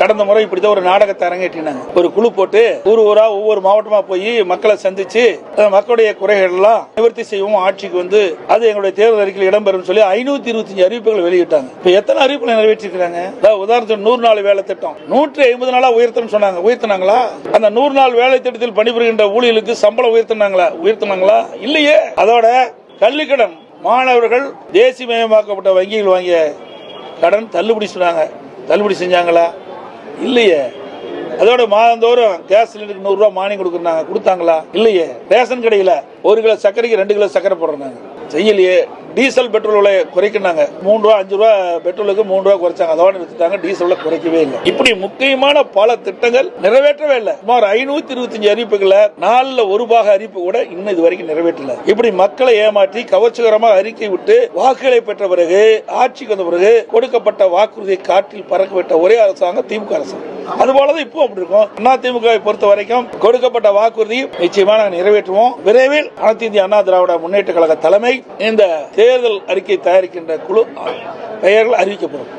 கடந்த முறை இப்படிதான் ஒரு நாடகத்தை அரங்கேற்றினாங்க. ஒரு குழு போட்டு ஊர் ஊரா ஒவ்வொரு மாவட்டமா போய் மக்களை சந்திச்சு மக்களுடைய குறைகள் எல்லாம் நிவர்த்தி செய்வோம் ஆட்சிக்கு வந்து அது எங்களுடைய தேர்தல் அறிக்கையில் இடம்பெறும் சொல்லி ஐநூத்தி இருபத்தஞ்சு அறிவிப்புகள் வெளியிட்டாங்க. இப்ப எத்தனை அறிவிப்புகளை நிறைவேற்றிருக்காங்க உதாரணத்துக்கு நூறு நாள் வேலை திட்டம். நூற்றி ஐம்பது நாளா உயர்த்தணும் சொன்னாங்க. உயர்த்தினாங்களா? அந்த நூறு நாள் வேலை திட்டத்தில் பணிபுரிகின்ற ஊழியர்களுக்கு சம்பளம் உயர்த்தினாங்களா? உயர்த்தினாங்களா? இல்லையே. அதோட கல்விக்கடன் மாணவர்கள் தேசியமயமாக்கப்பட்ட வங்கிகள் வாங்கிய கடன் தள்ளுபடி சொன்னாங்க. தள்ளுபடி செஞ்சாங்களா? இல்லையே. அதோட மாதந்தோறும் கேஸ் சிலிண்டருக்கு நூறு ரூபாய் மானியம் கொடுக்குறாங்க கொடுத்தாங்களா? இல்லையே. ரேஷன் கடையில ஒரு கிலோ சர்க்கரைக்கு ரெண்டு கிலோ சர்க்கரை போடுறாங்க செய்யலையே. டீசல் பெட்ரோல் விலை குறைக்கினாங்க மூணு ரூபா அஞ்சு ரூபா பெட்ரோலுக்கு மூணு ரூபா குறைச்சாங்க. அதோட நிறுத்திட்டாங்க. டீசல் குறைக்கவே இல்லை. இப்படி முக்கியமான பல திட்டங்கள் நிறைவேற்றவே இல்லை. சுமார் ஐநூத்தி இருபத்தஞ்சு அறிவிப்புகளை நாலுல ஒரு பாக அறிவிப்பு கூட இன்னும் இது வரைக்கும் நிறைவேற்றல. இப்படி மக்களை ஏமாற்றி கவர்ச்சிகரமாக அறிக்கை விட்டு வாக்குகளை பெற்ற பிறகு ஆட்சிக்கு வந்த பிறகு கொடுக்கப்பட்ட வாக்குறுதியை காற்றில் பறக்க விட்ட ஒரே அரசாங்கம் திமுக அரசாங்கம். அதுபோலதான் இப்போ அப்படி இருக்கும். அண்ணா திமுக பொறுத்த வரைக்கும் கொடுக்கப்பட்ட வாக்குறுதி நிச்சயமா நாங்கள் நிறைவேற்றுவோம். விரைவில் அனைத்து இந்திய அண்ணா திராவிட முன்னேற்ற கழக தலைமை இந்த தேர்தல் அறிக்கை தயாரிக்கின்ற குழு பெயர்கள் அறிவிக்கப்படும்.